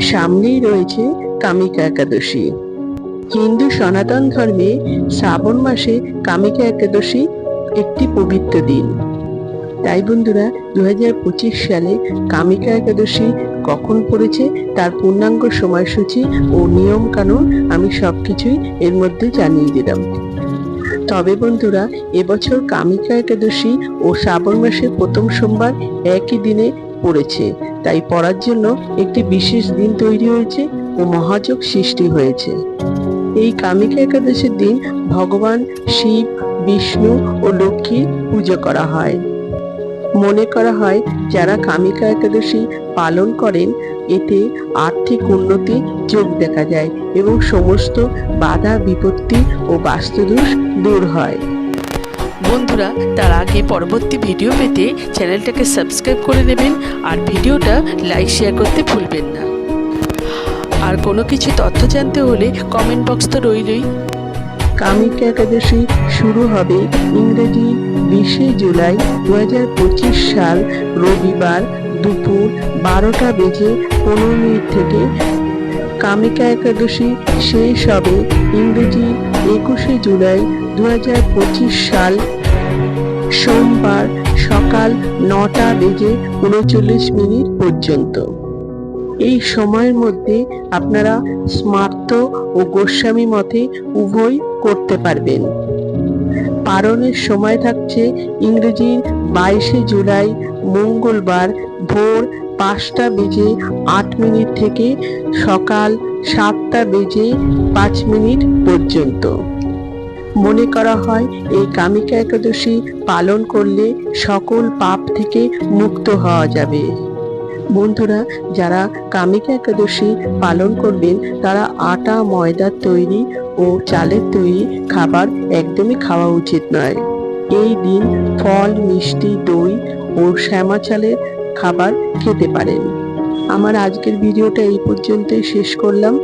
সামনেই রয়েছে কামিকা একাদশী। হিন্দু সনাতন ধর্মে শ্রাবণ মাসে কামিকা একাদশী একটি পবিত্র দিন। তাই বন্ধুরা দুই হাজার পঁচিশ সালে কামিকা একাদশী কখন পড়েছে তার পূর্ণাঙ্গ সময়সূচি ও নিয়ম কানুন আমি সবকিছুই এর মধ্যে জানিয়ে দিলাম। তবে বন্ধুরা, এবছর কামিকা একাদশী ও শ্রাবণ মাসের প্রথম সোমবার একই দিনে পড়েছে। তাই পড়ার জন্য একটি বিশেষ দিন তৈরি হয়েছে ও মহাযোগ সৃষ্টি হয়েছে। এই কামিকা একাদশীর দিন ভগবান শিব, বিষ্ণু ও লক্ষ্মীর পুজো করা হয়। মনে করা হয়, যারা কামিকা একাদশী পালন করেন, এতে আর্থিক উন্নতি যোগ দেখা যায় এবং সমস্ত বাধা বিপত্তি ও বাস্তুদোষ দূর হয়। বন্ধুরা, তার আগে পরবর্তী ভিডিও পেতে চ্যানেলটাকে সাবস্ক্রাইব করে নেবেন আর ভিডিওটা লাইক শেয়ার করতে ভুলবেন না। আর কোনো কিছু তথ্য জানতে হলে কমেন্ট বক্স তো রইলই। কামিকা একাদশী শুরু হবে ইংরেজি বিশে জুলাই দু হাজার পঁচিশ সাল রবিবার দুপুর বারোটা বেজে পনেরো মিনিট থেকে কামিকা একাদশী শেষ হবে ইংরেজি একুশে জুলাই দু হাজার পঁচিশ সাল। সোমবার সকাল নটা বেজে উনচল্লিশ মিনিট পর্যন্ত। এই সময়ের মধ্যে আপনারা স্মার্ত ও গোস্বামী মতে উভয় করতে পারবেন। পারণের সময় থাকছে ইংরেজির বাইশে জুলাই মঙ্গলবার ভোর পাঁচটা বেজে আট মিনিট থেকে সকাল সাতটা বেজে পাঁচ মিনিট পর্যন্ত। মনে করা হয়, এই কামিকা একাদশী পালন করলে সকল পাপ থেকে মুক্ত হওয়া যাবে। বন্ধুরা, যারা কামিকা একাদশী পালন করবেন, তারা আটা ময়দার তৈরি ও চালের তৈরি খাবার একদমই খাওয়া উচিত নয়। এই দিন ফল, মিষ্টি, দই ও শ্যামা চালের খাবার খেতে পারেন। আমার আজকের ভিডিওটা এই পর্যন্তই শেষ করলাম।